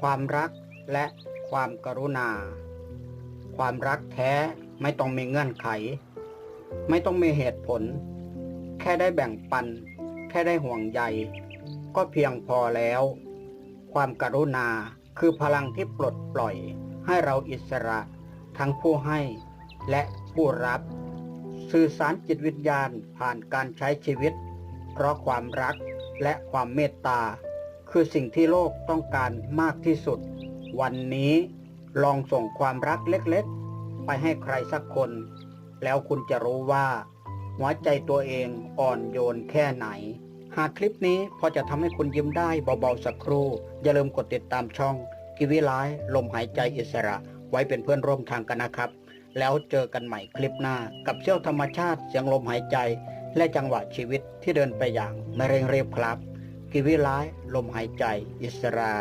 ความรักและความกรุณา ความรักแท้ไม่ต้องมีเงื่อนไข ไม่ต้องมีเหตุผล แค่ได้แบ่งปัน แค่ได้ห่วงใย ก็เพียงพอแล้ว ความกรุณาคือพลังที่ปลดปล่อย ให้เราอิสระ ทั้งผู้ให้และผู้รับ สื่อสารจิตวิญญาณผ่านการใช้ชีวิต เพราะความรักและความเมตตา คือสิ่งที่โลกต้องการมากที่สุด วันนี้ลองส่งความรักเล็กๆ ไปให้ใครสักคน แล้วคุณจะรู้ว่า หัวใจตัวเองอ่อนโยนแค่ไหน หากคลิปนี้พอจะทำให้คุณยิ้มได้เบาๆสักครู่ อย่าลืมกดติดตามช่องกิวิไลลมหายใจอิสระ ไว้เป็นเพื่อนร่วมทางกันนะครับ แล้วเจอกันใหม่คลิปหน้า กับเชี่ยวธรรมชาติเสียงลมหายใจ และจังหวะชีวิตที่เดินไปอย่างไม่เร่งรีบครับ กิวิไลลมหายใจ อิสระ